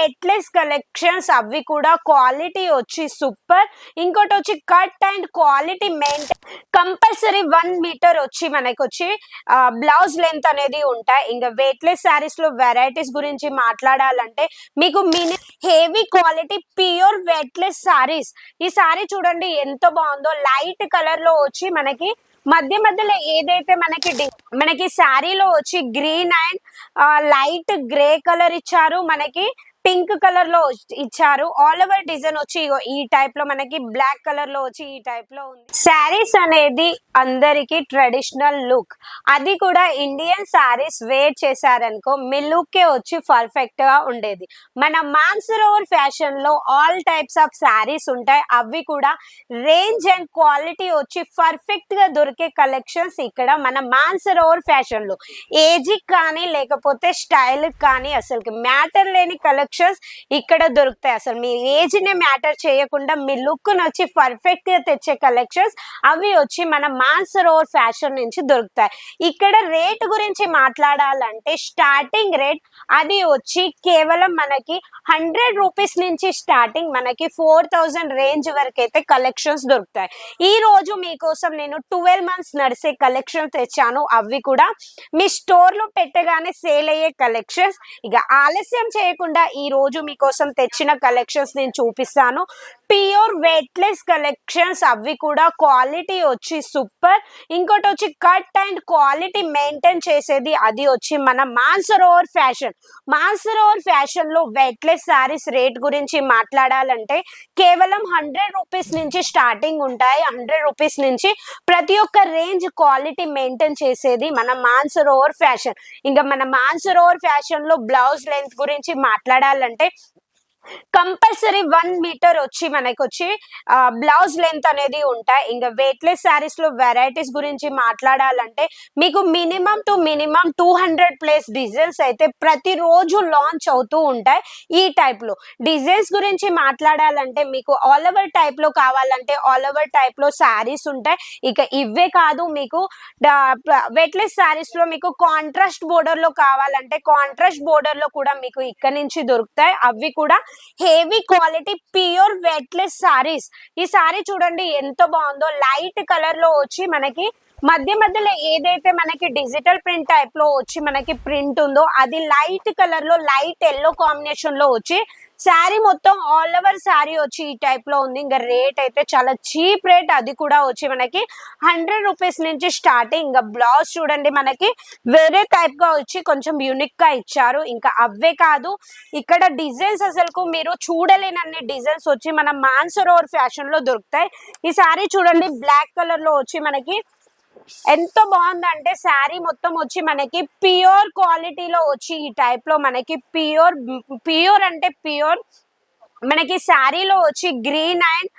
Weightless collections అవి కూడా quality వచ్చి సూపర్ ఇంకోటి వచ్చి cut and quality maintain compulsory one metre వచ్చి మనకి వచ్చి బ్లౌజ్ లెంత్ అనేది ఉంటాయి. ఇంకా వెయిట్లెస్ శారీస్లో వెరైటీస్ గురించి మాట్లాడాలంటే మీకు mini heavy quality pure weightless saris ఈ శారీ చూడండి ఎంత బాగుందో. లైట్ కలర్లో వచ్చి మనకి మధ్య మధ్యలో ఏదైతే మనకి డి- మనకి శారీలో వచ్చి green and light grey colour ఇచ్చారు. మనకి పింక్ కలర్లో ఇచ్చారు. ఆల్ ఓవర్ డిజైన్ వచ్చి ఇగో ఈ టైప్లో మనకి బ్లాక్ కలర్లో వచ్చి ఈ టైప్లో ఉంది. శారీస్ అనేది అందరికి ట్రెడిషనల్ లుక్ అది కూడా ఇండియన్ శారీస్ వేర్ చేశారనుకో మీ లుక్ వచ్చి పర్ఫెక్ట్గా ఉండేది. మన మాన్సరోవర్ ఫ్యాషన్లో ఆల్ టైప్స్ ఆఫ్ శారీస్ ఉంటాయి. అవి కూడా రేంజ్ అండ్ క్వాలిటీ వచ్చి పర్ఫెక్ట్గా దొరికే కలెక్షన్స్ ఇక్కడ మన మాన్సరోవర్ ఫ్యాషన్లో ఏజ్ కానీ లేకపోతే స్టైల్ కానీ అసలు మ్యాటర్ లేని కలెక్షన్ స్ట్రక్చర్స్ ఇక్కడ దొరుకుతాయి. అసలు మీ ఏజ్ని మ్యాటర్ చేయకుండా మీ లుక్ వచ్చి పర్ఫెక్ట్గా తెచ్చే కలెక్షన్స్ అవి వచ్చి మన మాన్సరోవర్ ఫ్యాషన్ నుంచి దొరుకుతాయి. ఇక్కడ రేట్ గురించి మాట్లాడాలంటే స్టార్టింగ్ రేట్ అది వచ్చి కేవలం మనకి హండ్రెడ్ రూపీస్ నుంచి స్టార్టింగ్ మనకి ఫోర్ థౌజండ్ రేంజ్ వరకు అయితే కలెక్షన్స్ దొరుకుతాయి. ఈ రోజు మీకోసం నేను ట్వెల్వ్ మంత్స్ నడిసే కలెక్షన్ తెచ్చాను. అవి కూడా మీ స్టోర్లో పెట్టగానే సేల్ అయ్యే కలెక్షన్స్ ఇక ఆలస్యం చేయకుండా ఈ ఈ రోజు మీకోసం తెచ్చిన కలెక్షన్స్ నేను చూపిస్తాను. ప్యూర్ వెయిట్లెస్ కలెక్షన్స్ అవి కూడా క్వాలిటీ వచ్చి సూపర్. ఇంకోటి వచ్చి కట్ అండ్ క్వాలిటీ మెయింటైన్ చేసేది అది వచ్చి మన మాన్సరోవర్ ఫ్యాషన్. మాన్సరోవర్ ఫ్యాషన్లో వెయిట్లెస్ శారీస్ రేట్ గురించి మాట్లాడాలంటే కేవలం హండ్రెడ్ రూపీస్ నుంచి స్టార్టింగ్ ఉంటాయి. హండ్రెడ్ రూపీస్ నుంచి ప్రతి ఒక్క రేంజ్ క్వాలిటీ మెయింటైన్ చేసేది మన మాన్సరోవర్ ఫ్యాషన్. ఇంకా మన మాన్సరోవర్ ఫ్యాషన్లో బ్లౌజ్ లెంత్ గురించి మాట్లాడాలంటే కంపల్సరీ వన్ మీటర్ వచ్చి మనకి వచ్చి బ్లౌజ్ లెంత్ అనేది ఉంటాయి. ఇంకా వెయిట్లెస్ శారీస్లో వెరైటీస్ గురించి మాట్లాడాలంటే మీకు minimum to minimum two hundred plus designs అయితే ప్రతిరోజు లాంచ్ అవుతూ ఉంటాయి ఈ టైప్లో. డిజైన్స్ గురించి మాట్లాడాలంటే మీకు ఆల్ ఓవర్ టైప్లో కావాలంటే ఆల్ ఓవర్ టైప్లో శారీస్ ఉంటాయి. ఇక ఇవే కాదు మీకు వెయిట్లెస్ శారీస్లో మీకు కాంట్రాస్ట్ బోర్డర్లో కావాలంటే కాంట్రాస్ట్ బోర్డర్లో కూడా మీకు ఇక్కడ నుంచి దొరుకుతాయి. అవి కూడా heavy quality pure weightless saris. ఈ సారీ చూడండి ఎంత బాగుందో. లైట్ కలర్లో వచ్చి మనకి మధ్య మధ్యలో ఏదైతే మనకి డిజిటల్ ప్రింట్ టైప్లో వచ్చి మనకి ప్రింట్ ఉందో అది లైట్ కలర్లో లైట్ ఎల్లో కాంబినేషన్లో వచ్చి శారీ మొత్తం ఆల్ ఓవర్ శారీ వచ్చి ఈ టైప్లో ఉంది. ఇంకా రేట్ అయితే చాలా చీప్ రేట్ అది కూడా వచ్చి మనకి హండ్రెడ్ రూపీస్ నుంచి స్టార్టింగ్ ఇంకా బ్లౌజ్ చూడండి మనకి వేరే టైప్గా వచ్చి కొంచెం యూనిక్గా ఇచ్చారు. ఇంకా అవే కాదు ఇక్కడ డిజైన్స్ అసలు మీరు చూడలేనన్ని డిజైన్స్ వచ్చి మన మాన్సరోవర్ ఫ్యాషన్లో దొరుకుతాయి. ఈ శారీ చూడండి బ్లాక్ కలర్లో వచ్చి మనకి ఎంత బాగుందంటే శారీ మొత్తం వచ్చి మనకి ప్యూర్ క్వాలిటీలో వచ్చి ఈ టైప్లో మనకి ప్యూర్ ప్యూర్ అంటే ప్యూర్. మనకి శారీలో వచ్చి green and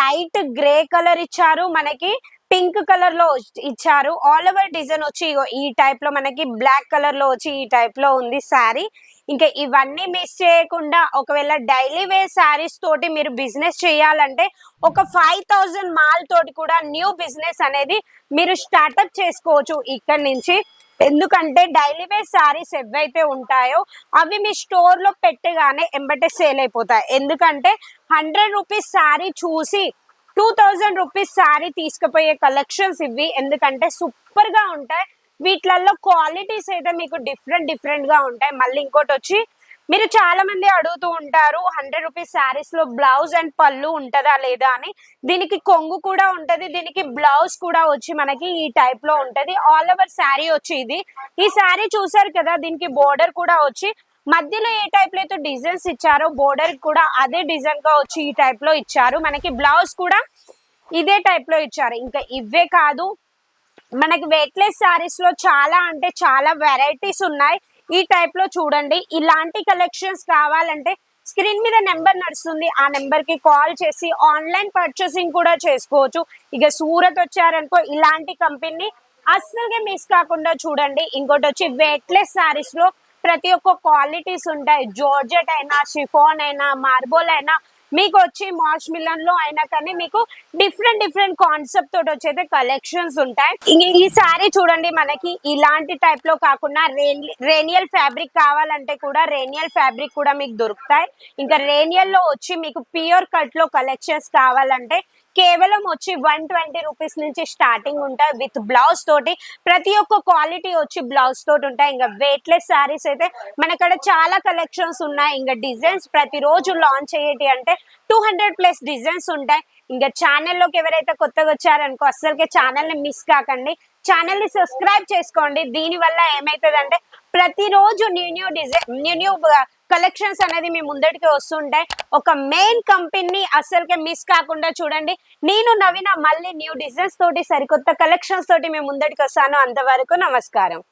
light grey colour ఇచ్చారు. మనకి పింక్ కలర్లో ఇచ్చారు. ఆల్ ఓవర్ డిజైన్ వచ్చి ఇగో ఈ టైప్లో మనకి బ్లాక్ కలర్లో వచ్చి ఈ టైప్లో ఉంది శారీ ఇంకా ఇవన్నీ మిస్ చేయకుండా ఒకవేళ డైలీ వేర్ శారీస్ తోటి మీరు బిజినెస్ చేయాలంటే ఒక ఫైవ్ థౌజండ్ మాల్ తోటి కూడా న్యూ బిజినెస్ అనేది మీరు స్టార్ట్అప్ చేసుకోవచ్చు ఇక్కడ నుంచి. ఎందుకంటే డైలీ వేర్ శారీస్ ఎవైతే ఉంటాయో అవి మీ స్టోర్లో పెట్టగానే ఎంబటే సేల్ అయిపోతాయి. ఎందుకంటే హండ్రెడ్ రూపీస్ శారీ చూసి టూ థౌజండ్ రూపీస్ శారీ తీసుకుపోయే కలెక్షన్స్ ఇవి. ఎందుకంటే సూపర్గా ఉంటాయి. వీటిలలో క్వాలిటీస్ అయితే మీకు డిఫరెంట్ డిఫరెంట్గా ఉంటాయి. మళ్ళీ ఇంకోటి వచ్చి మీరు చాలా మంది అడుగుతూ ఉంటారు హండ్రెడ్ రూపీస్ శారీస్లో బ్లౌజ్ అండ్ పళ్ళు ఉంటదా లేదా అని. దీనికి కొంగు కూడా ఉంటది దీనికి బ్లౌజ్ కూడా వచ్చి మనకి ఈ టైప్లో ఉంటది. ఆల్ ఓవర్ శారీ వచ్చి ఇది. ఈ శారీ చూసారు కదా దీనికి బోర్డర్ కూడా వచ్చి మధ్యలో ఏ టైప్లో అయితే డిజైన్స్ ఇచ్చారో బోర్డర్ కూడా అదే డిజైన్గా వచ్చి ఈ టైప్లో ఇచ్చారు. మనకి బ్లౌజ్ కూడా ఇదే టైప్లో ఇచ్చారు. ఇంకా ఇవే కాదు. మనకి వెయిట్లెస్ శారీస్లో చాలా అంటే చాలా వెరైటీస్ ఉన్నాయి. ఈ టైప్లో చూడండి. ఇలాంటి కలెక్షన్స్ కావాలంటే స్క్రీన్ మీద నెంబర్ నడుస్తుంది. ఆ నెంబర్కి కాల్ చేసి ఆన్లైన్ పర్చేసింగ్ కూడా చేసుకోవచ్చు. ఇక సూరత్ వచ్చారనుకో ఇలాంటి కంపెనీ అస్సలుగా మిస్ కాకుండా చూడండి. ఇంకోటి వచ్చి వెయిట్లెస్ శారీస్లో ప్రతి ఒక్క క్వాలిటీస్ ఉంటాయి. జోర్జెట్ అయినా షిఫాన్ అయినా మార్బోల్ అయినా మీకు వచ్చి మాస్ మిలన్లో అయినా కానీ మీకు డిఫరెంట్ డిఫరెంట్ కాన్సెప్ట్ తోటి వచ్చేది కలెక్షన్స్ ఉంటాయి. ఈ సారీ చూడండి మనకి. ఇలాంటి టైప్లో కాకుండా రేనియల్ ఫ్యాబ్రిక్ కావాలంటే కూడా రేనియల్ ఫ్యాబ్రిక్ కూడా మీకు దొరుకుతాయి. ఇంకా రేనియల్లో వచ్చి మీకు ప్యూర్ కట్లో కలెక్షన్స్ కావాలంటే కేవలం వచ్చి వన్ ట్వంటీ రూపీస్ నుంచి స్టార్టింగ్ ఉంటాయి. విత్ బ్లౌజ్ తోటి ప్రతి ఒక్క క్వాలిటీ వచ్చి బ్లౌజ్ తోటి ఉంటాయి. ఇంకా వెయిట్లెస్ శారీస్ అయితే మనకడ చాలా కలెక్షన్స్ ఉన్నాయి. ఇంకా డిజైన్స్ ప్రతిరోజు లాంచ్ అయ్యేటి అంటే టూ హండ్రెడ్ ప్లస్ డిజైన్స్ ఉంటాయి. ఇంకా ఛానల్లోకి ఎవరైతే కొత్తగా వచ్చారనుకో అస్సలకి ఛానల్ని మిస్ కాకండి. ఛానల్ని సబ్స్క్రైబ్ చేసుకోండి. దీని వల్ల అంటే ప్రతిరోజు new new design new new collections అనేది మీ ముందటికి వస్తుంటాయి. ఒక మెయిన్ కంపెనీ అస్సలకే మిస్ కాకుండా చూడండి. నేను నవీన మళ్ళీ న్యూ డిజైన్స్ తోటి సరికొత్త కలెక్షన్స్ తోటి మీ ముందటికి వస్తాను. అంతవరకు నమస్కారం.